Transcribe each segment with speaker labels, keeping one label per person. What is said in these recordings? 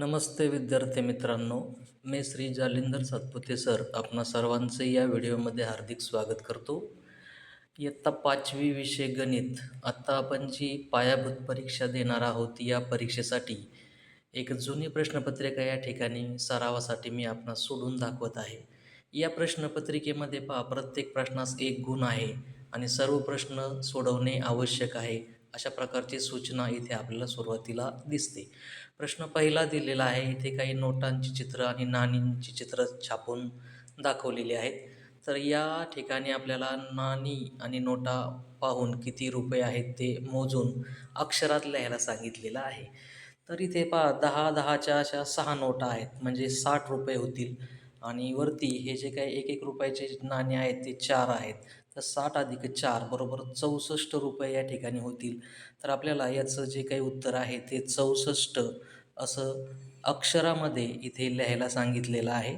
Speaker 1: नमस्ते विद्यार्थी मित्रांनो मी श्री जालिंदर सातपुते सर आपणा सर्वांचे या व्हिडिओमध्ये हार्दिक स्वागत करतो. इयत्ता पाचवी विषय गणित. आत्ता आपण जी पायाभूत परीक्षा देणार आहोत या परीक्षेसाठी एक जुनी प्रश्नपत्रिका या ठिकाणी सरावासाठी मी आपणास सोडून दाखवत आहे. या प्रश्नपत्रिकेमध्ये पहा प्रत्येक प्रश्नास एक गुण आहे आणि सर्व प्रश्न सोडवणे आवश्यक आहे अशा प्रकारची सूचना इथे आपल्याला सुरुवातीला दिसते. प्रश्न पहिला दिलेला आहे. इथे काही नोटांची चित्र आणि नाणींची चित्र छापून दाखवलेली आहेत. तर या ठिकाणी आपल्याला नाणी आणि नोटा पाहून किती रुपये आहेत ते मोजून अक्षरात लिहायला सांगितलेलं आहे. तर इथे पहा दहा दहाच्या अशा सहा नोटा आहेत. म्हणजे साठ रुपये होतील. आणि वरती हे जे काही एक एक रुपयाचे नाणे आहेत ते चार आहेत. तर साठ अधिक चार बरोबर चौसष्ट रुपये या ठिकाणी होतील. तर आपल्याला याचं जे काही उत्तर आहे ते चौसष्ट असं अक्षरामध्ये इथे लिहायला सांगितलेलं आहे.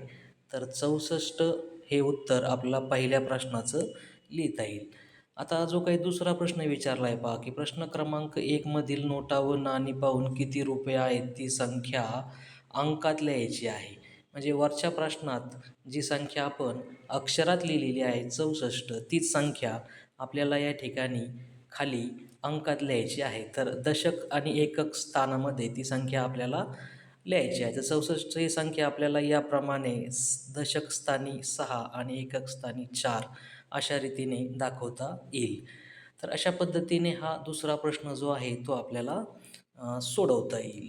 Speaker 1: तर चौसष्ट हे उत्तर आपल्याला पहिल्या प्रश्नाचं लिहिता येईल. आता जो काही दुसरा प्रश्न विचारला आहे पहा की प्रश्न क्रमांक एकमधील नोटा व नाणी पाहून किती रुपये आहेत ती संख्या अंकात लिहायची आहे. म्हणजे वरच्या प्रश्नात जी संख्या आपण अक्षरात लिहिलेली आहे चौसष्ट. तीच संख्या आपल्याला या ठिकाणी खाली अंकात लिहायची आहे. तर दशक आणि एकक स्थानामध्ये ती संख्या आपल्याला लिहायची आहे. तर चौसष्ट ही संख्या आपल्याला याप्रमाणे दशक स्थानी सहा आणि एकक स्थानी चार अशा रीतीने दाखवता येईल. तर अशा पद्धतीने हा दुसरा प्रश्न जो आहे तो आपल्याला सोडवता येईल.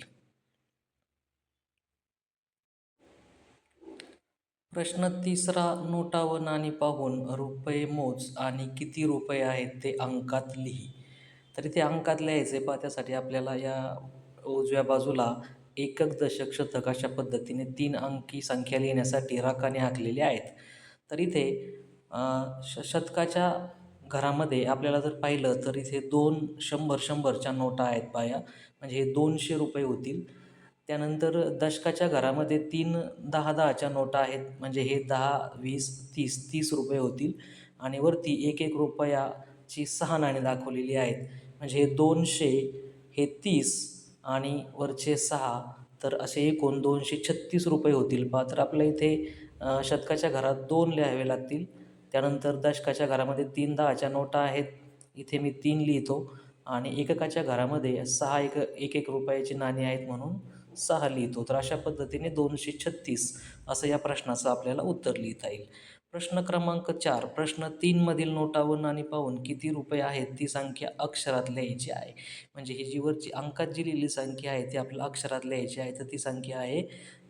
Speaker 1: प्रश्न तिसरा नोटा व नाणी पाहून रुपये मोज आणि किती रुपये आहेत ते अंकात लिही. तर इथे अंकात लिहायचे पहा त्यासाठी आपल्याला या उजव्या बाजूला एकक दशक शतक अशा पद्धतीने तीन अंकी संख्या लिहिण्यासाठी राखाने आखलेले आहेत. तर इथे श शतकाच्या घरामध्ये आपल्याला जर पाहिलं तर इथे दोन शंभर शंभरच्या नोटा आहेत पाया. म्हणजे हे दोनशे रुपये होतील. त्यानंतर दशकाच्या घरामध्ये तीन दहा दहाच्या नोटा आहेत. म्हणजे हे दहा वीस तीस तीस रुपये होतील. आणि वरती एक एक रुपयाची सहा नाणी दाखवलेली आहेत. म्हणजे हे दोनशे हे तीस आणि वरचे सहा तर असे एकूण दोनशे छत्तीस रुपये होतील. पहा तर आपल्या इथे शतकाच्या घरात दोन लिहावे लागतील. त्यानंतर दशकाच्या घरामध्ये तीन दहाच्या नोटा आहेत. इथे मी तीन लिहितो. आणि एककाच्या घरामध्ये सहा एक एक एक रुपयाची नाणी आहेत म्हणून सहा लिहितो तर अशा पद्धतीने दोनशे छत्तीस असं या प्रश्नाचं आपल्याला उत्तर लिहिता येईल. प्रश्न क्रमांक चार प्रश्न तीनमधील नोटा आणि पाहून किती रुपये आहेत ती संख्या अक्षरात लिहायची आहे? म्हणजे ही जी वरची अंकात जी लिहिली संख्या आहे ती आपल्याला अक्षरात लिहायची आहे तर ती संख्या आहे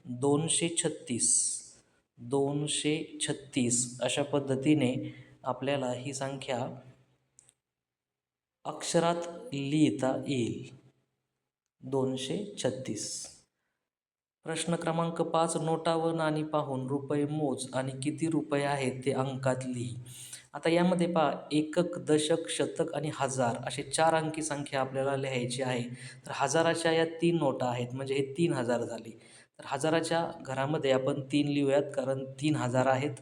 Speaker 1: दोनशे छत्तीस. दोनशे छत्तीस अशा पद्धतीने आपल्याला ही संख्या अक्षरात लिहिता येईल. दोनशे छत्तीस. प्रश्न क्रमांक पाच नोटा व नाणी पाहून रुपये मोज आणि किती रुपये आहेत ते अंकात लिही. आता यामध्ये पहा एकक दशक शतक आणि हजार असे चार अंकी संख्या आपल्याला लिहायची आहे. तर हजाराच्या या तीन नोटा आहेत म्हणजे हे तीन हजार झाले. तर हजाराच्या घरामध्ये आपण तीन लिहूयात कारण तीन हजार आहेत.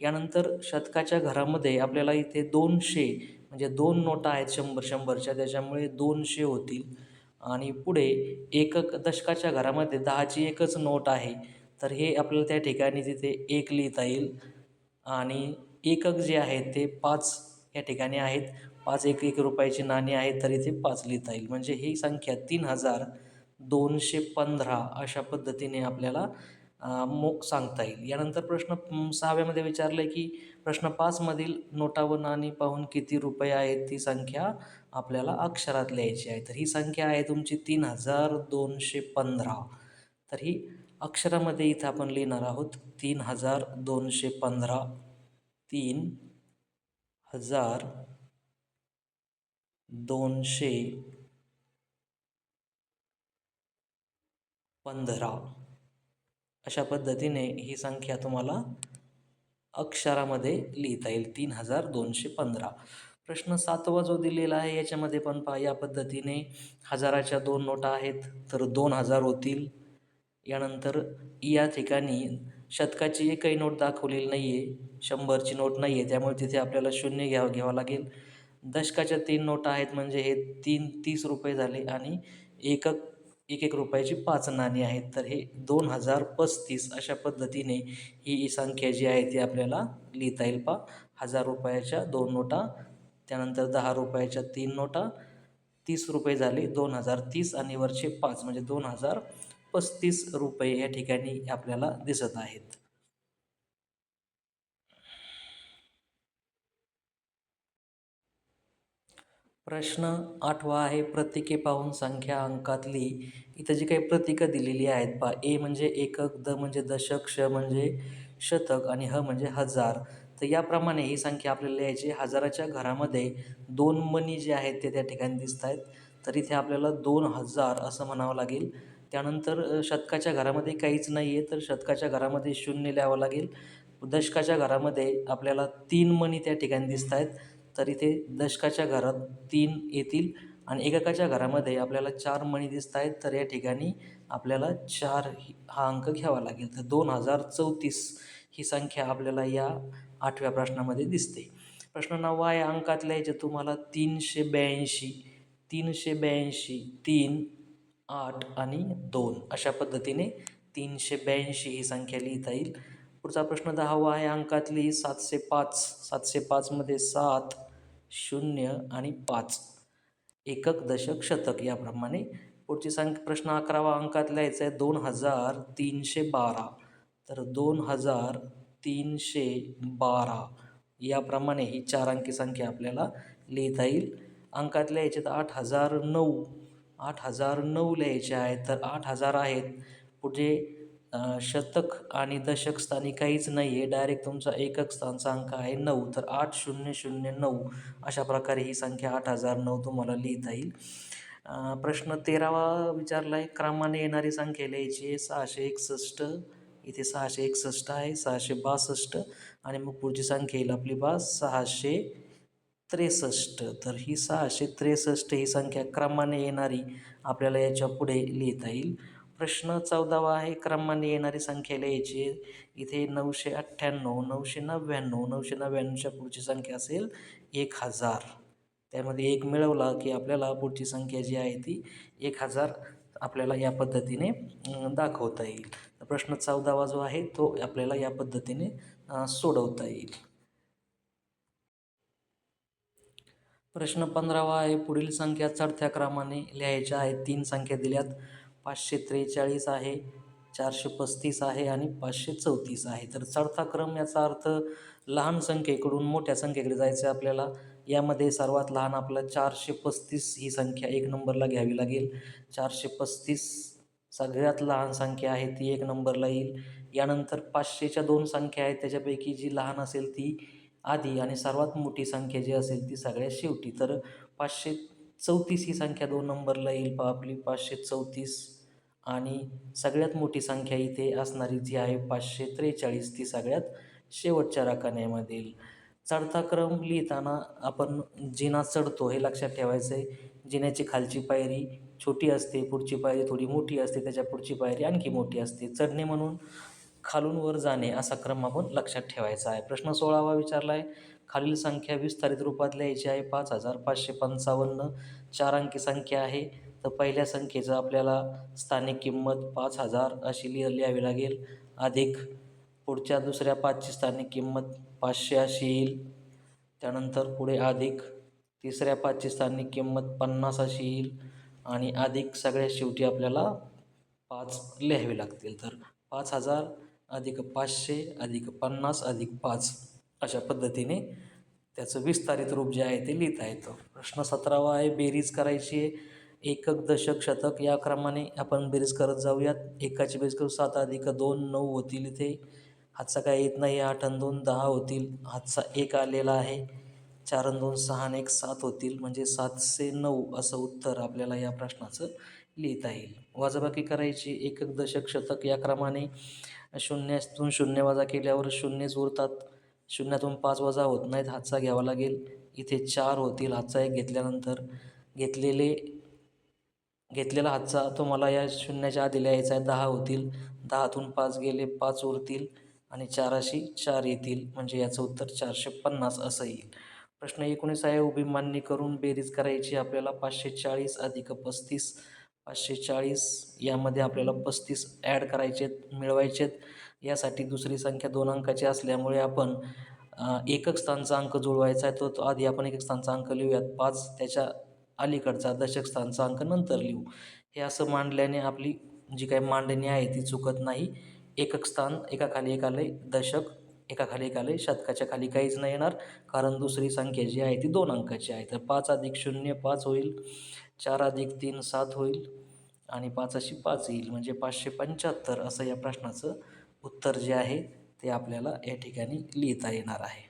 Speaker 1: यानंतर शतकाच्या घरामध्ये आपल्याला इथे दोनशे म्हणजे दोन नोटा आहेत शंभर शंभरच्या त्याच्यामुळे दोनशे होतील. आणि पुढे एकक दशकाच्या घरामध्ये दहाची एकच नोट आहे. तर हे आपल्याला त्या ठिकाणी तिथे एक लिहिता येईल. आणि एकक जे आहेत ते पाच या ठिकाणी आहेत. पाच एक एक रुपयाची नाणी आहेत तर इथे पाच लिहिता येईल. म्हणजे ही संख्या तीन हजार दोनशे पंधरा अशा पद्धतीने आपल्याला मोक सांगता येईल. यानंतर प्रश्न सहाव्यामध्ये विचारलं आहे की प्रश्न पाचमधील नोटा व नाणी पाहून किती रुपये आहेत ती संख्या आपल्याला अक्षरात लिहायची आहे. तर ही संख्या आहे तुमची तीन हजार दोनशे पंधरा. तर ही अक्षरामध्ये इथं आपण लिहिणार आहोत तीन हजार दोनशे पंधरा तीन हजार दोनशे पंधरा. अशा पद्धतीने ही संख्या तुम्हाला अक्षरामध्ये लिहिता येईल. तीन हजार दोनशे पंधरा. प्रश्न सातवा जो दिलेला आहे याच्यामध्ये पण पहा या पद्धतीने हजाराच्या दोन नोटा आहेत तर दोन हजार होतील. यानंतर या ठिकाणी शतकाची एकही नोट दाखवलेली नाही आहे शंभरची नोट नाही आहे त्यामुळे तिथे आपल्याला शून्य घ्यावं घ्यावं लागेल. दशकाच्या तीन नोटा आहेत म्हणजे हे तीन तीस रुपये झाले आणि एकक एक एक रुपयाची पाच नाणी आहेत. तर हे दोन हजार पस्तीस अशा पद्धतीने ही संख्या जी आहे ती आपल्याला लिहिता येईल पा हजार रुपयाच्या दोन नोटा त्यानंतर दहा रुपयाच्या तीन नोटा तीस रुपये झाले दोन हजार तीस आणि वरचे पाच म्हणजे दोन हजार पस्तीस रुपये या ठिकाणी आपल्याला दिसत आहेत. प्रश्न आठवा आहे प्रतीके पाहून संख्या अंकातली. इथं जी काही प्रतीकं दिलेली आहेत पा ए म्हणजे एकक द म्हणजे दशक श म्हणजे शतक आणि ह म्हणजे हजार. तर याप्रमाणे ही संख्या आपल्याला लिहायची हजाराच्या घरामध्ये दोन मनी जे आहेत ते त्या ठिकाणी दिसत आहेत. तर इथे आपल्याला दोन हजार असं म्हणावं लागेल. त्यानंतर शतकाच्या घरामध्ये काहीच नाही आहे तर शतकाच्या घरामध्ये शून्य लिहावं लागेल. दशकाच्या घरामध्ये आपल्याला तीन मनी त्या ठिकाणी दिसत आहेत. तर इथे दशकाच्या घरात तीन येतील आणि एककाच्या घरामध्ये आपल्याला चार मणी दिसत आहेत तर या ठिकाणी आपल्याला चार हा अंक घ्यावा लागेल. तर दोन हजार चौतीस ही संख्या आपल्याला या आठव्या प्रश्नामध्ये दिसते. प्रश्न नववा आहे अंकातल्या लिहायचे तुम्हाला तीनशे ब्याऐंशी तीनशे ब्याऐंशी तीन आठ आणि दोन अशा पद्धतीने तीनशे ब्याऐंशी ही संख्या लिहिता येईल. पुढचा प्रश्न दहावा आहे अंकातली सातशे पाच सातशे पाचमध्ये सात शून्य आणि पाच. एकक दशक शतक याप्रमाणे पुढची संख्या प्रश्न अकरावा अंकात लिहायचा आहे. दोन हजार तीनशे बारा. तर दोन हजार तीनशे बारा याप्रमाणे ही चार अंकी संख्या आपल्याला लिहिता येईल. अंकात लिहायचे तर आठ हजार नऊ. आठ हजार नऊ लिहायचे आहेत. तर आठ हजार आहेत. पुढे शतक आणि दशक स्थानी काहीच नाही आहे डायरेक्ट तुमचा एकक स्थानचा अंक आहे नऊ. तर आठ शून्य शून्य नऊ अशा प्रकारे ही संख्या आठ हजार नऊ तुम्हाला लिहिता येईल. प्रश्न तेरावा विचारला आहे क्रमाने येणारी संख्या लिहायची आहे सहाशे एकसष्ट. इथे सहाशे एकसष्ट आहे सहाशे बासष्ट. आणि मग पुढची संख्या येईल आपली बा सहाशे त्रेसष्ट. तर ही सहाशे त्रेसष्ट ही संख्या क्रमाने येणारी आपल्याला याच्यापुढे लिहिता येईल. प्रश्न चौदावा आहे क्रमाने येणारी संख्या लिहायची. इथे नऊशे अठ्ठ्याण्णव नऊशे नव्याण्णव नऊशे नव्याण्णवच्या पुढची संख्या असेल एक हजार. त्यामध्ये एक मिळवला की आपल्याला पुढची संख्या जी आहे ती एक हजार आपल्याला या पद्धतीने दाखवता येईल. प्रश्न चौदावा जो आहे तो आपल्याला या पद्धतीने सोडवता येईल. प्रश्न पंधरावा आहे पुढील संख्या चढत्या क्रमाने लिहायच्या आहेत. तीन संख्या दिल्यात. पाचशे त्रेचाळीस आहे चारशे पस्तीस आहे आणि पाचशे चौतीस आहे. तर चढता क्रम याचा अर्थ लहान संख्येकडून मोठ्या संख्येकडे जायचं आहे आपल्याला. यामध्ये सर्वात लहान आपल्याला चारशे पस्तीस ही संख्या एक नंबरला घ्यावी लागेल. चारशे पस्तीस सगळ्यात लहान संख्या आहे ती एक नंबरला येईल. यानंतर पाचशेच्या दोन संख्या आहेत त्याच्यापैकी जी लहान असेल ती आधी आणि सर्वात मोठी संख्या जी असेल ती सगळ्यात शेवटी. तर पाचशे चौतीस ही संख्या दोन नंबरला येईल. पा आपली पाचशे चौतीस आणि सगळ्यात मोठी संख्या इथे असणारी जी आहे पाचशे त्रेचाळीस ती सगळ्यात शेवटच्या राखाण्यामध्ये येईल चढता क्रम लिहिताना आपण जिना चढतो हे लक्षात ठेवायचं आहे जिन्याची खालची पायरी छोटी असते पुढची पायरी थोडी मोठी असते त्याच्या पुढची पायरी आणखी मोठी असते. चढणे म्हणून खालून वर जाणे असा क्रम आपण लक्षात ठेवायचा आहे. प्रश्न सोळावा विचारला आहे खालील संख्या विस्तारित रूपात लिहायची आहे. पाच हजार पाचशे पंचावन्न चार अंकी संख्या आहे. तर पहिल्या संख्येचं आपल्याला स्थानिक किंमत पाच हजार अशी लिह लिहावी लागेल. अधिक पुढच्या दुसऱ्या पाचची स्थानिक किंमत पाचशे अशी येईल. त्यानंतर पुढे अधिक तिसऱ्या पाचची स्थानिक किंमत पन्नास अशी येईल. आणि अधिक सगळ्या शेवटी आपल्याला पाच लिहावे लागतील. तर पाच हजार अधिक पाचशे अधिक पन्नास अधिक पाच अशा पद्धतीने त्याचं विस्तारित रूप जे आहे ते लिहिता येतं. प्रश्न सतरावा आहे बेरीज करायची आहे. एकक दशक शतक. या क्रमाने आपण बेरीज करत जाऊयात. एकाची बेरीज करू सात अधिक दोन नऊ होतील इथे. हातचा काय येत नाही आठ आणि दोन दहा होतील. हातचा एक आलेला आहे. चार आणि दोन सहा आणि एक सात होतील. म्हणजे सातशे नऊ असं उत्तर आपल्याला या प्रश्नाचं लिहिता येईल. वाजाबाकी करायची. एकक दशक शतक. या क्रमाने शून्यातून शून्य वजा केल्यावर शून्यच उरतात. शून्यातून पाच वजा होत नाहीत. हातचा घ्यावा लागेल. इथे चार होतील. हातचा एक घेतल्यानंतर घेतलेले घेतलेला हातचा तुम्हाला या शून्याच्या आधी लिहायचा आहे. दहा होतील. दहातून पाच गेले पाच उरतील आणि चाराशी चार येतील. म्हणजे याचं उत्तर चारशे पन्नास असं येईल. प्रश्न एकोणीस आहे. उभी मान्य करून बेरीज करायची. आपल्याला पाचशे चाळीस अधिक पस्तीस पाचशे चाळीस यामध्ये आपल्याला पस्तीस ॲड करायचे मिळवायचेत. यासाठी दुसरी संख्या दोन अंकाची असल्यामुळे आपण एकक स्थानचा अंक जुळवायचा आहे. तो तो आधी आपण एकक स्थानचा अंक लिहूयात. पाच त्याच्या अलीकडचा दशक स्थानचा अंक नंतर लिहू. हे असं मांडल्याने आपली जी काही मांडणी आहे ती चुकत नाही. एकक स्थान एकाखाली एकालय दशक एकाखाली एकालय शतकाच्या खाली काहीच नाही येणार. कारण दुसरी संख्या जी आहे ती दोन अंकाची आहे. तर पाच अधिक शून्य पाच होईल. चार अधिक तीन सात होईल. आणि पाच अशी पाच येईल. म्हणजे पाचशे पंच्याहत्तर असं या प्रश्नाचं उत्तर जे आहे ते आपल्याला या ठिकाणी लिहिता येणार आहे.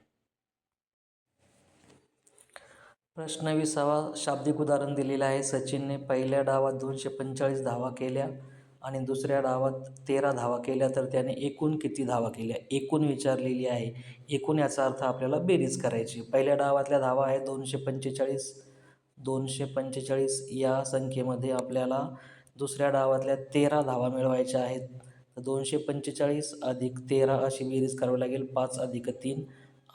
Speaker 1: प्रश्न विसावा शाब्दिक उदाहरण दिलेलं आहे. सचिनने पहिल्या डावात दोनशे पंचेचाळीस धावा केल्या आणि दुसऱ्या डावात तेरा धावा केल्या. तर त्याने एकूण किती धावा केल्या? एकूण विचारलेली आहे. एकूण याचा अर्थ आपल्याला बेरीज करायची. पहिल्या डावातल्या धावा आहे दोनशे पंचेचाळीस. दोनशे पंचेचाळीस या संख्येमध्ये आपल्याला दुसऱ्या डावातल्या तेरा धावा मिळवायच्या आहेत. तर दोनशे पंचेचाळीस अधिक तेरा अशी बेरीज करावी लागेल. पाच अधिक तीन.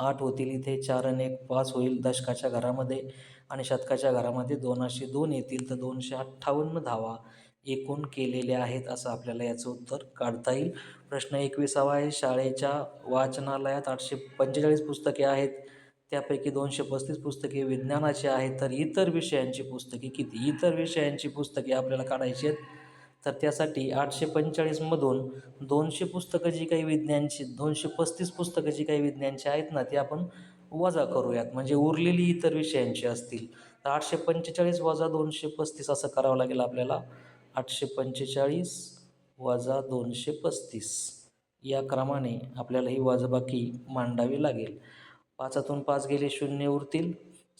Speaker 1: आठ होतील. इथे चार आणि एक पाच होईल दशकाच्या घरामध्ये आणि शतकाच्या घरामध्ये दोन दोन येतील. तर दोनशे अठ्ठावन्न धावा एकूण केलेल्या आहेत असं आपल्याला याचं उत्तर काढता येईल. प्रश्न एकविसावा आहे. शाळेच्या वाचनालयात आठशे पंचेचाळीस पुस्तके आहेत. त्यापैकी दोनशे पस्तीस पुस्तके विज्ञानाची आहेत. तर इतर विषयांची पुस्तके किती? इतर विषयांची पुस्तके आपल्याला काढायची आहेत. तर त्यासाठी आठशे पंचेचाळीसमधून दोनशे पुस्तकं जी काही विज्ञानची दोनशे पस्तीस पुस्तकं जी काही विज्ञानची आहेत ना ती आपण वजा करूयात. म्हणजे उरलेली इतर विषयांची असतील. तर आठशे पंचेचाळीस वजा दोनशे पस्तीस असं करावं लागेल आपल्याला. आठशे पंचेचाळीस वजा दोनशे पस्तीस. या क्रमाने आपल्याला ही वजाबाकी मांडावी लागेल. पाचातून पाच गेले शून्य उरतील.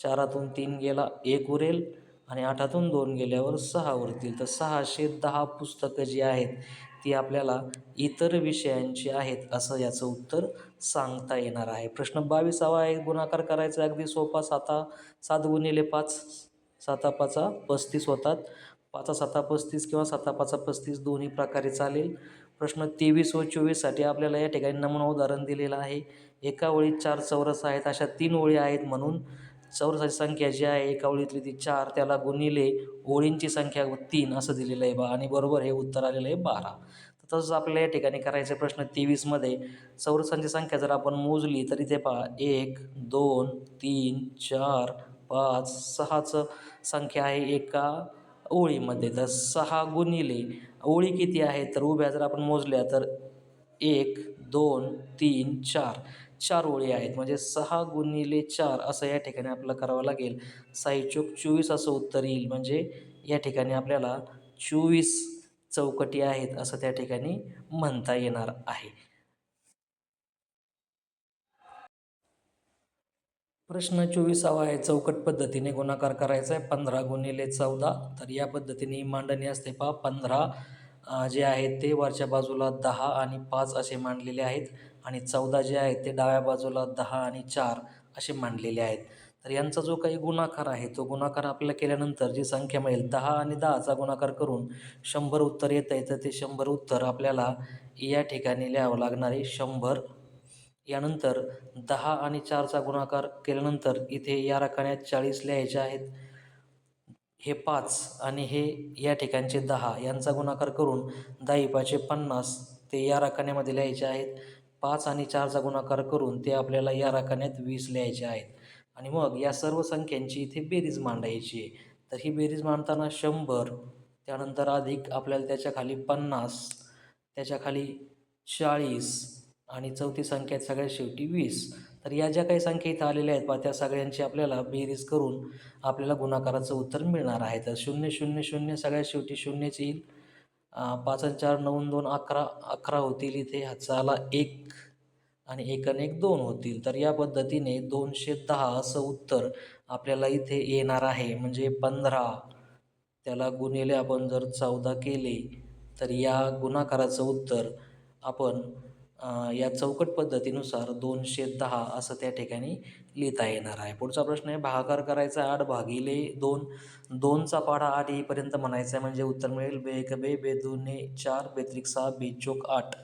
Speaker 1: चारातून तीन गेला एक उरेल. आणि आठातून दोन गेल्यावर सहा उरतील तर सहाशे दहा पुस्तकं जी आहेत ती आपल्याला इतर विषयांची आहेत असं याचं उत्तर सांगता येणार आहे. प्रश्न बावीसावा आहे गुणाकार करायचा अगदी सोपा साता सात गुणिले पाच साता पाचा पस्तीस होतात. पाचा साता पस्तीस किंवा साता पाचा पस्तीस दोन्ही प्रकारे चालेल. प्रश्न तेवीस व चोवीससाठी आपल्याला या ठिकाणी नमुना उदाहरण दिलेलं आहे. एका ओळीत चार चौरस आहेत अशा तीन ओळी आहेत म्हणून चौरसाची संख्या जी आहे एका ओळीतली ती चार त्याला गुणिले ओळींची संख्या तीन असं दिलेलं आहे बा. आणि बरोबर हे उत्तर आलेलं आहे बारा. तर तसंच आपल्याला या ठिकाणी करायचे प्रश्न तेवीसमध्ये चौरसांची संख्या जर आपण मोजली तर इथे पहा एक दोन तीन चार पाच सहाचं संख्या आहे एका ओळीमध्ये. तर सहा गुणिले ओळी किती आहे? तर उभ्या जर आपण मोजल्या तर एक दोन तीन चार. चार ओळी आहेत. म्हणजे सहा गुणिले चार असं या ठिकाणी आपल्याला करावं लागेल. साईचोक चोवीस असं उत्तर येईल. म्हणजे या ठिकाणी आपल्याला चोवीस चौकटी आहेत असं त्या ठिकाणी म्हणता येणार आहे. प्रश्न चोवीसावा आहे. चौकट पद्धतीने गुणाकार करायचा आहे. पंधरा गुणिले चौदा. तर या पद्धतीने ही मांडणी असते. पहा पंधरा जे आहेत ते वरच्या बाजूला दहा आणि पाच असे मांडलेले आहेत. आणि चौदा जे आहेत ते डाव्या बाजूला दहा आणि चार असे मांडलेले आहेत. तर यांचा जो काही गुणाकार आहे तो गुणाकार आपल्याला केल्यानंतर जी संख्या मिळेल दहा आणि दहाचा गुणाकार करून शंभर उत्तर येत आहे तर ते शंभर उत्तर आपल्याला या ठिकाणी लिहावं लागणारे शंभर. यानंतर दहा आणि चारचा गुणाकार केल्यानंतर इथे या रकान्यात चाळीस लिहायचे आहेत. हे पाच आणि हे या ठिकाणचे दहा यांचा गुणाकार करून दहा पाचशे पन्नास ते या रकान्यामध्ये लिहायचे आहेत. पाच आणि चारचा गुणाकार करून ते आपल्याला या रकान्यात वीस लिहायचे आहेत. आणि मग या सर्व संख्यांची इथे बेरीज मांडायची तर ही बेरीज मांडताना शंभर त्यानंतर अधिक आपल्याला त्याच्याखाली पन्नास त्याच्याखाली चाळीस आणि चौथी संख्या आहेत सगळ्यात शेवटी वीस. तर या ज्या काही संख्या इथं आलेल्या आहेत पा त्या सगळ्यांची आपल्याला बेरीज करून आपल्याला गुणाकाराचं उत्तर मिळणार आहे. तर शून्य शून्य शून्य सगळ्यात शेवटी शून्यच येईल. पाच आणि चार नऊ दोन अकरा अकरा होतील इथे. ह्याचाला एक आणि एक आणि एक दोन होतील. तर या पद्धतीने दोनशे दहा असं उत्तर आपल्याला इथे येणार आहे. म्हणजे पंधरा. त्याला गुणिले आपण जर चौदा केले तर या गुणाकाराचं उत्तर आपण या चौकट पद्धतीनुसार दोनशे दहा असं त्या ठिकाणी लिहिता येणार आहे. पुढचा प्रश्न आहे भागाकार करायचा आठ भागिले दोन. दोनचा पाढा आठ येईपर्यंत म्हणायचा आहे म्हणजे उत्तर मिळेल बे एक बे बे दोन्ही चार बेत्रिक सहा बेचोक आठ.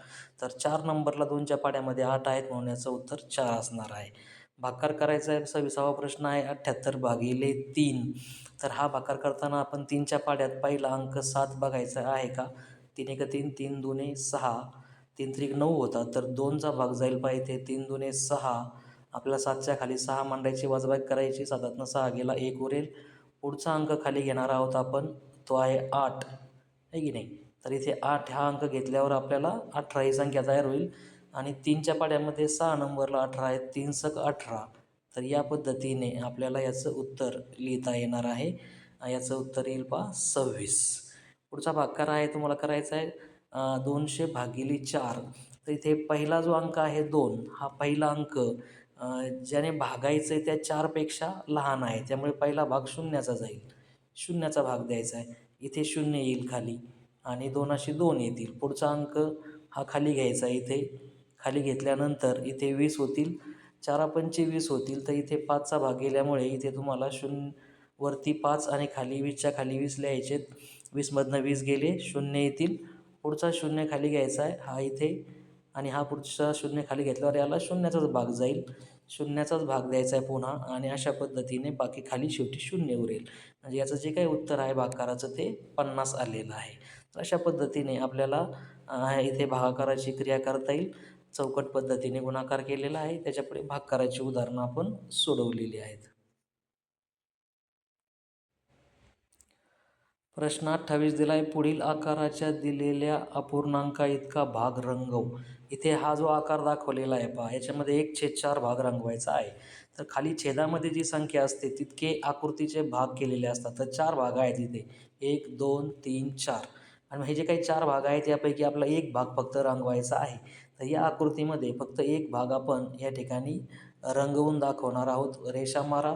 Speaker 1: तर चार नंबरला दोनच्या पाड्यामध्ये आठ आहेत म्हणून याचं उत्तर चार असणार आहे. भाकार करायचा आहे सव्वीसावा प्रश्न आहे अठ्ठ्याहत्तर भागिले तीन. तर हा भाकार करताना आपण तीनच्या पाड्यात पहिला अंक सात बघायचा आहे का? तीन एक तीन तीन दुने सहा. तीन त्रिक नऊ होता तर दोनचा भाग जाईल पाहिजे तीन दुने सहा. आपल्याला सातच्या खाली सहा मांडायची वजबाग करायची. सातातनं सहा गेला एक उरेल. पुढचा अंक खाली घेणार आहोत आपण. तो आहे आठ. आहे की नाही? तर इथे आठ हा अंक घेतल्यावर आपल्याला अठरा ही संख्या तयार होईल. आणि तीनच्या पाड्यामध्ये सहा नंबरला अठरा आहे तीन सक अठरा. तर या पद्धतीने आपल्याला याचं उत्तर लिहिता येणार आहे. याचं उत्तर येईल पा सव्वीस. पुढचा भाग करा आहे तुम्हाला करायचा आहे. दोनशे भागिले चार. तर इथे पहिला जो अंक आहे दोन हा पहिला अंक ज्याने भागायचं आहे त्या चारपेक्षा लहान आहे. त्यामुळे पहिला भाग शून्याचा जाईल. शून्याचा भाग द्यायचा आहे. इथे शून्य येईल खाली आणि दोनाशी दोन येतील. पुढचा अंक हा खाली घ्यायचा इथे. खाली घेतल्यानंतर इथे वीस होतील. चारापंचे वीस होतील. तर इथे पाचचा भाग गेल्यामुळे इथे तुम्हाला शून्य वरती पाच आणि खाली वीसच्या खाली वीस लिहायचे वीसमधनं वीस गेले शून्य येतील. पुढचा शून्य खाली घ्यायचा आहे हा इथे. आणि हा पुढचा शून्य खाली घेतल्यावर याला शून्याचाच भाग जाईल. शून्याचाच भाग द्यायचा आहे पुन्हा आणि अशा पद्धतीने बाकी खाली शेवटी शून्य उरेल. म्हणजे याचं जे काही उत्तर आहे भागाकाराचं ते पन्नास आलेलं आहे. तर अशा पद्धतीने आपल्याला इथे भागाकाराची क्रिया करता येईल. चौकट पद्धतीने गुणाकार केलेला आहे. त्याच्यापुढे भागकाराची उदाहरणं आपण सोडवलेली आहेत. प्रश्न अठ्ठावीस दिला आहे पुढील आकाराच्या दिलेल्या अपूर्णांका इतका भाग रंगव. इथे हा जो आकार दाखवलेला आहे पहा याच्यामध्ये एक छेद चार भाग रंगवायचा आहे. तर खाली छेदामध्ये जी संख्या असते तितके आकृतीचे भाग केलेले असतात. तर चार भाग आहेत इथे. एक दोन तीन चार. आणि हे जे काही चार भाग आहेत यापैकी आपला एक भाग फक्त रंगवायचा आहे. तर या आकृतीमध्ये फक्त एक भाग आपण या ठिकाणी रंगवून दाखवणार आहोत. रेषा मारा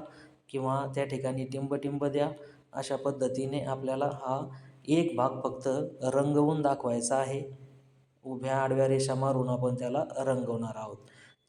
Speaker 1: किंवा त्या ठिकाणी टिंब द्या. अशा पद्धतीने आपल्याला हा एक भाग फक्त रंगवून दाखवायचा आहे. उभ्या आडव्या रेषा मारून आपण त्याला रंगवणार आहोत.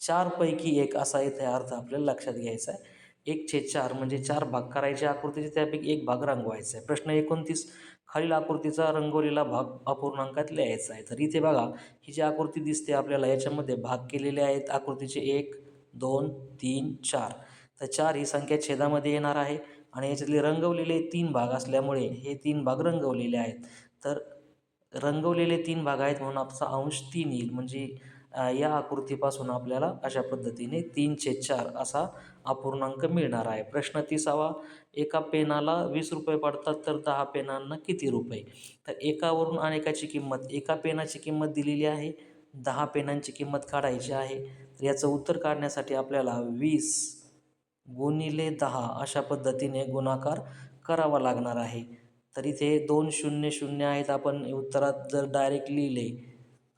Speaker 1: चारपैकी एक असा इथे अर्थ आपल्याला लक्षात घ्यायचा आहे. एक छेद चार म्हणजे चार भाग करायचे आकृतीचे त्यापैकी एक भाग रंगवायचा आहे. प्रश्न एकोणतीस खालील आकृतीचा रंगवलेला भाग अपूर्णांकात लिहायचा आहे. तर इथे बघा ही जी आकृती दिसते आपल्याला याच्यामध्ये भाग केलेले आहेत. आकृतीचे एक दोन तीन चार. तर चार ही संख्या छेदामध्ये येणार आहे. आणि याच्यातले रंगवलेले तीन भाग असल्यामुळे हे तीन भाग रंगवलेले आहेत. तर रंगवलेले तीन भाग आहेत म्हणून आपचा अंश तीन येईल. म्हणजे या आकृतीपासून आपल्याला अशा पद्धतीने तीन छेद चार असा अपूर्णांक मिळणार आहे. प्रश्न तिसावा एका पेनाला वीस रुपये पडतात तर दहा पेनांना किती रुपये? तर एकावरून अनेकाची किंमत एका पेनाची किंमत दिलेली आहे दहा पेनांची किंमत काढायची आहे. तर याचं उत्तर काढण्यासाठी आपल्याला वीस गुणिले दहा अशा पद्धतीने गुणाकार करावा लागणार आहे. तर इथे दोन शून्य शून्य आहेत. आपण उत्तरात जर डायरेक्ट लिहिले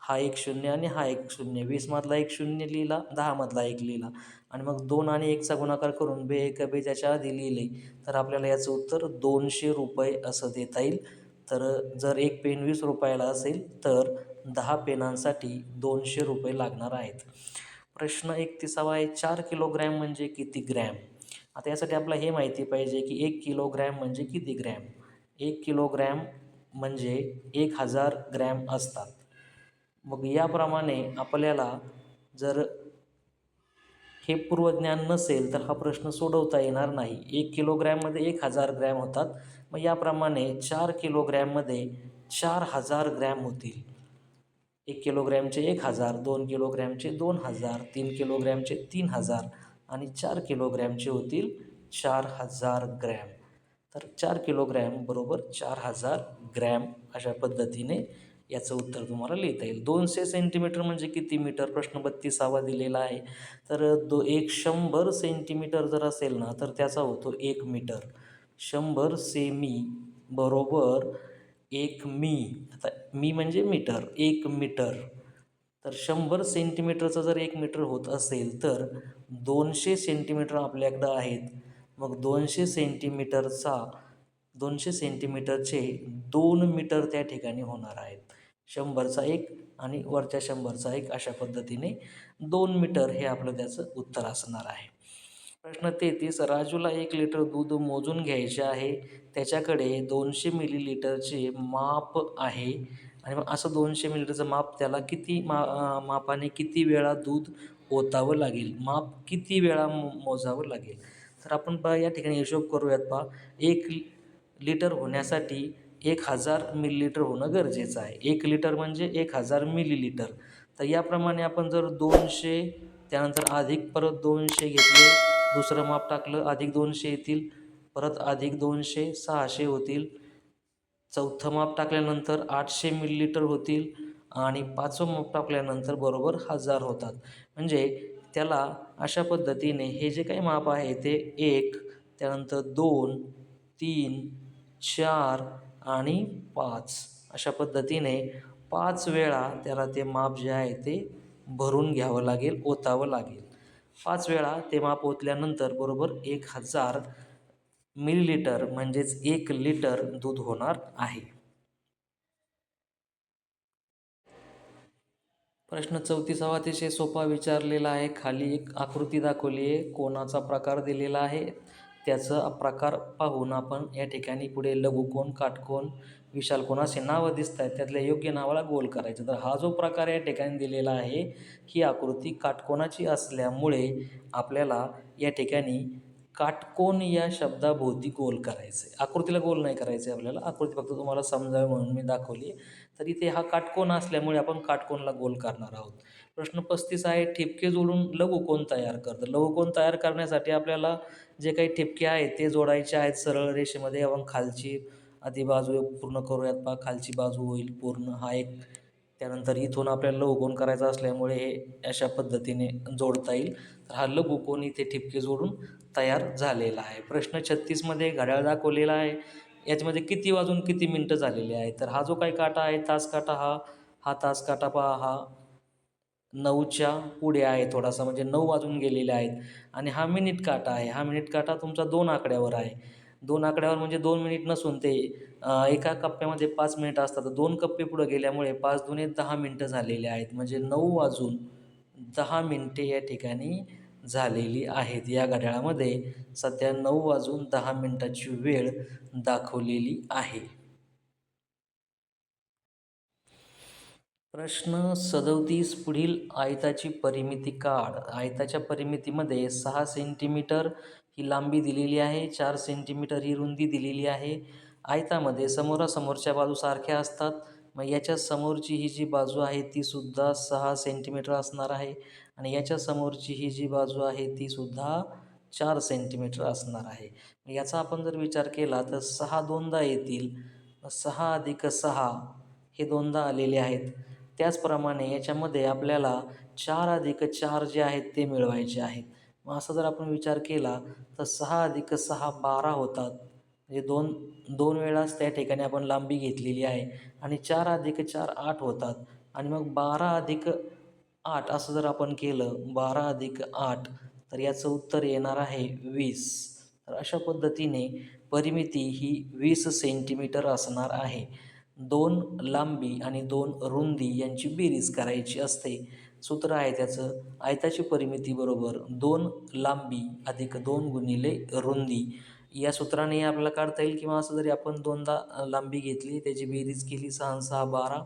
Speaker 1: हा एक शून्य आणि हा एक शून्य. वीसमधला एक शून्य लिहिला दहामधला एक लिहिला. आणि मग दोन आणि एकचा गुणाकार करून बे एक बे त्याच्या आधी लिहिले तर आपल्याला याचं उत्तर दोनशे रुपये असं देता येईल. तर जर एक पेन वीस रुपयाला असेल तर दहा पेनांसाठी दोनशे रुपये लागणार आहेत. प्रश्न एकतीसावा आहे चार किलोग्रॅम म्हणजे किती ग्रॅम? आता यासाठी आपल्याला हे माहिती पाहिजे की एक किलोग्रॅम म्हणजे किती ग्रॅम? एक किलोग्रॅम म्हणजे एक हजार ग्रॅम असतात. मग याप्रमाणे आपल्याला जर हे पूर्वज्ञान नसेल तर हा प्रश्न सोडवता येणार नाही. एक किलोग्रॅममध्ये एक हजार ग्रॅम होतात. मग याप्रमाणे चार किलोग्रॅममध्ये चार हजार ग्रॅम होतील. एक किलोग्रॅमचे एक हजार दोन किलोग्रॅमचे दोन हजार तीन किलोग्रॅमचे तीन हजार आणि चार किलोग्रॅमचे होतील चार हजार ग्रॅम. तर चार किलोग्रॅम बरोबर चार हजार ग्रॅम अशा पद्धतीने याचं उत्तर तुम्हाला लिहिता येईल. दोनशे सेंटीमीटर म्हणजे किती मीटर? प्रश्न बत्तीसावा दिलेला आहे. तर दो एक शंभर सेंटीमीटर जर असेल ना तर त्याचा होतो एक मीटर. शंभर सेमी बरोबर एक मी. आता मी म्हणजे मीटर एक मीटर. तर शंभर सेंटीमीटरचं जर एक मीटर होत असेल तर दोनशे सेंटीमीटर आपल्याकडं आहेत. मग दोनशे सेंटीमीटरचा दोनशे सेंटीमीटरचे दोन मीटर त्या ठिकाणी होणार आहेत. शंभरचा एक आणि वरच्या शंभरचा एक अशा पद्धतीने दोन मीटर हे आपलं त्याचं उत्तर असणार आहे. प्रश्न तेहतीस राजूला एक लिटर दूध मोजून घ्यायचे आहे. त्याच्याकडे दोनशे मिलीलिटरचे माप आहे. आणि मग असं दोनशे मिलीलिटरचं माप त्याला किती मा मापाने किती वेळा दूध ओतावं लागेल? माप किती वेळा मोजावं लागेल? तर आपण पहा या ठिकाणी हिशोब करूयात पहा. एक लिटर होण्यासाठी एक हजार मिलीलिटर होणं गरजेचं आहे. एक लिटर म्हणजे एक हजार मिलीलिटर. तर याप्रमाणे आपण जर दोनशे त्यानंतर अधिक परत दोनशे घेतले दुसरं माप टाकलं अधिक दोनशे येतील. परत अधिक दोनशे सहाशे होतील. चौथं माप टाकल्यानंतर आठशे मिलीलिटर होतील आणि पाचवं माप टाकल्यानंतर बरोबर हजार होतात. म्हणजे त्याला अशा पद्धतीने हे जे काही माप आहे ते एक त्यानंतर दोन तीन चार आणि पाच. अशा पद्धतीने पाच वेळा त्याला ते माप जे आहे ते भरून घ्यावं लागेल ओतावं लागेल. पाच वेळा ते माप ओतल्यानंतर बरोबर एक हजार मिलीलिटर म्हणजेच एक लिटर दूध होणार आहे. प्रश्न चौतीसावा अतिशय सोपा विचारलेला आहे. खाली एक आकृती दाखवली आहे. कोणाचा प्रकार दिलेला आहे? त्याचा प्रकार पाहून आपण या ठिकाणी पुढे लघुकोन काटकोन विशाल कोणाचे नावं दिसत आहेत त्यातल्या योग्य नावाला गोल करायचं. तर हा जो प्रकार या ठिकाणी दिलेला आहे ही आकृती काटकोणाची असल्यामुळे आपल्याला या ठिकाणी काटकोण या शब्दाभोवती गोल करायचं आहे आकृतीला गोल नाही करायचं आहे आपल्याला. आकृती फक्त तुम्हाला समजावी म्हणून मी दाखवली तर इथे हा काटकोण असल्यामुळे आपण काटकोणला गोल करणार आहोत. प्रश्न पस्तीस आहे ठिपके जोडून लघुकोण तयार करतं लघुकोण तयार करण्यासाठी आपल्याला जे काही ठिपके आहेत ते जोडायचे आहेत सरळ रेषेमध्ये आपण खालची आधी बाजू पूर्ण करूयात पा खालची बाजू होईल पूर्ण. हा एक त्यानंतर इथून आपल्याला लघुकोन करायचा असल्यामुळे हे अशा पद्धतीने जोडता येईल. तर हा लघुकोन इथे ठिपके जोडून तयार झालेला आहे. प्रश्न छत्तीसमध्ये घड्याळ दाखवलेला आहे. याच्यामध्ये किती वाजून किती मिनटं झालेली आहे तर हा जो काही काटा आहे तास काटा हा हा तास काटा पहा हा नऊच्या पुढे आहे थोडासा म्हणजे नऊ वाजून गेलेले आहेत. आणि हा मिनिट काटा आहे. हा मिनिट काटा तुमचा दोन आकड्यावर आहे. दोन आकड्यावर म्हणजे दोन मिनिट नसून ते एका कप्प्यामध्ये पाच मिनिटं असतात. तर दोन कप्पे पुढं गेल्यामुळे पाच दुने दहा मिनटं झालेले आहेत. म्हणजे नऊ वाजून दहा मिनटे या ठिकाणी झालेली आहेत. या घड्याळामध्ये सध्या नऊ वाजून दहा मिनटाची वेळ दाखवलेली आहे. प्रश्न सदोतीस पुढील आयताची परिमिती काढ. आयताच्या परिमितीमध्ये सहा सेंटीमीटर ही लांबी दिलेली आहे चार सेंटीमीटर ही रुंदी दिलेली आहे. आयतामध्ये समोरासमोरच्या बाजू सारख्या असतात. मग याच्या समोरची ही जी बाजू आहे ती सुद्धा सहा सेंटीमीटर असणार आहे. आणि याच्या समोरची ही जी बाजू आहे ती सुद्धा चार सेंटीमीटर असणार आहे. याचा आपण जर विचार केला तर सहा दोनदा येतील. सहा अधिक सहा हे दोनदा आलेले आहेत. त्याचप्रमाणे याच्यामध्ये आपल्याला चार अधिक चार जे आहेत ते मिळवायचे आहेत. मग असा जर आपण विचार केला तर सहा अधिक सहा बारा होतात. म्हणजे दोन दोन वेळाच त्या ठिकाणी आपण लांबी घेतलेली आहे आणि चार अधिक चार आठ होतात. आणि मग बारा अधिक आठ असं जर आपण केलं बारा अधिक आठ तर याचं उत्तर येणार आहे वीस. तर अशा पद्धतीने परिमिती ही वीस सेंटीमीटर असणार आहे. दोन लांबी आणि दोन रुंदी यांची बेरीज करायची असते. सूत्र आहे त्याचं. आयताची परिमिती बरोबर दोन लांबी अधिक दोन गुणिले रुंदी. या सूत्राने आपल्याला काढता येईल किंवा असं जरी आपण दोनदा लांबी घेतली त्याची बेरीज केली सहा सहा बारा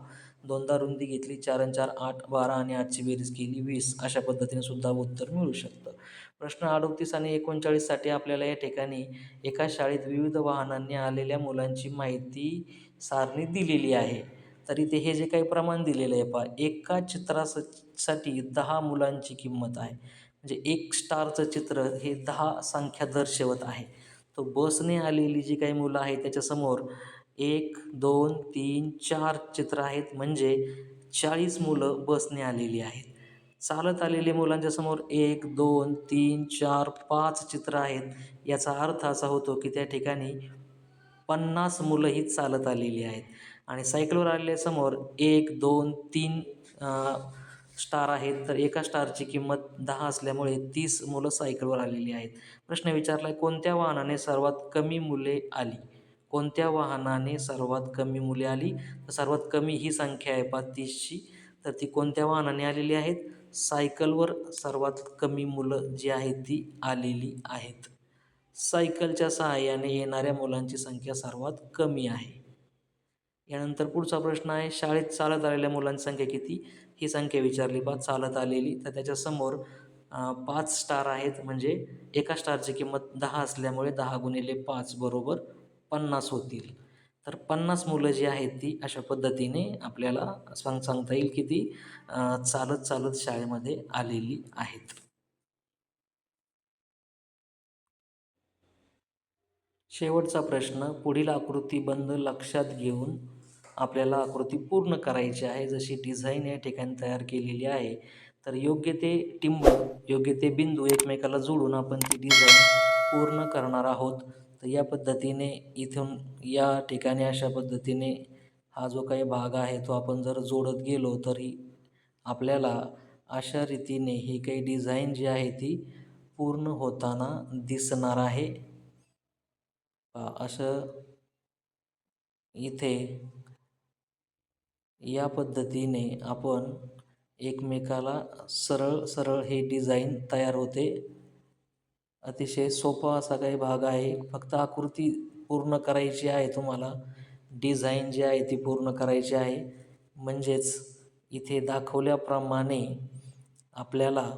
Speaker 1: दोनदा रुंदी घेतली चार आणि चार आठ बारा आणि आठची बेरीज केली वीस अशा पद्धतीने सुद्धा उत्तर मिळू शकतं. प्रश्न अडतीस आणि एकोणचाळीससाठी आपल्याला या ठिकाणी एका शाळेत विविध वाहनांनी आलेल्या मुलांची माहिती सारणी दिलेली आहे. तर इथे हे जे काही प्रमाण दिलेलं आहे पहा एका चित्रासाठी दहा मुलांची किंमत आहे. म्हणजे एक स्टारचं चित्र हे दहा संख्या दर्शवत आहे. तो बसने आलेली जी काही मुलं आहेत त्याच्यासमोर एक दोन तीन चार चित्र आहेत. म्हणजे चाळीस मुलं बसने आलेली आहेत. चालत आलेले मुलांच्या समोर एक दोन तीन चार पाच चित्र आहेत. याचा अर्थ असा होतो की त्या ठिकाणी पन्नास मुलं ही चालत आलेली आहेत. आणि सायकलवर आलेल्या समोर एक दोन तीन स्टार आहेत. तर एका स्टारची किंमत दहा असल्यामुळे तीस मुलं सायकलवर आलेली आहेत. प्रश्न विचारला आहे कोणत्या वाहनाने सर्वात कमी मुले आली? कोणत्या वाहनाने सर्वात कमी मुले आली? तर सर्वात कमी ही संख्या आहे पाच तर ती कोणत्या वाहनाने आलेली आहेत? सायकलवर सर्वात कमी मुलं जी आहेत ती आलेली आहेत. सायकलच्या सहाय्याने येणाऱ्या मुलांची संख्या सर्वात कमी आहे. यानंतर पुढचा प्रश्न आहे शाळेत चालत आलेल्या मुलांची संख्या किती? ही संख्या विचारली. बा चालत आलेली. तर त्याच्यासमोर पाच स्टार आहेत. म्हणजे एका स्टारची किंमत दहा असल्यामुळे दहा गुणिले पाच बरोबर पन्नास होतील. तर पन्नास मुलं जी आहेत ती अशा पद्धतीने आपल्याला सांग सांगता येईल की ती चालत चालत शाळेमध्ये आलेली आहेत. शेवटचा प्रश्न पुढील आकृतीबंध लक्षात घेऊन आपल्याला आकृती पूर्ण करायची आहे. जशी डिझाईन या ठिकाणी तयार केलेली आहे तर योग्य ते टिंब योग्य ते बिंदू एकमेकाला जोडून आपण ती डिझाईन पूर्ण करणार आहोत. तर या पद्धतीने इथून या ठिकाणी अशा पद्धतीने हा जो काही भाग आहे तो आपण जर जोडत गेलो तरी आपल्याला अशा रीतीने ही काही डिझाईन जी आहे ती पूर्ण होताना दिसणार आहे. असं इथे या पद्धतीने आपण एकमेकाला सरळ सरळ हे डिझाईन तयार होते. अतिशय सोपा असा काही भाग आहे. फक्त आकृती पूर्ण करायची आहे तुम्हाला. डिझाईन जी आहे ती पूर्ण करायची आहे. म्हणजेच इथे दाखवल्याप्रमाणे आपल्याला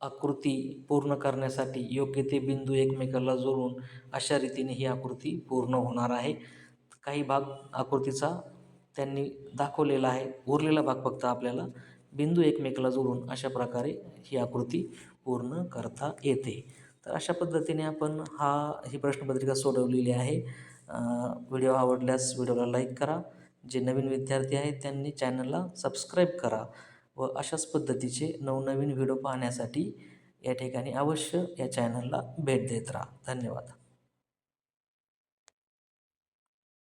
Speaker 1: आकृती पूर्ण करण्यासाठी योग्य ते बिंदू एकमेकाला जोडून अशा रीतीने ही आकृती पूर्ण होणार आहे. काही भाग आकृतीचा त्यांनी दाखवलेला आहे. उरलेला भाग फक्त आपल्याला बिंदू एकमेकाला जोडून अशा प्रकारे ही आकृती पूर्ण करता येते. तर अशा पद्धतीने आपण हा ही प्रश्नपत्रिका सोडवलेली आहे. व्हिडिओ आवडल्यास व्हिडिओला लाईक करा. जे नवीन विद्यार्थी आहेत त्यांनी चॅनलला सबस्क्राईब करा व अशाच पद्धतीचे नवनवीन व्हिडिओ पाहण्यासाठी या ठिकाणी अवश्य या चॅनलला भेट देत राहा. धन्यवाद.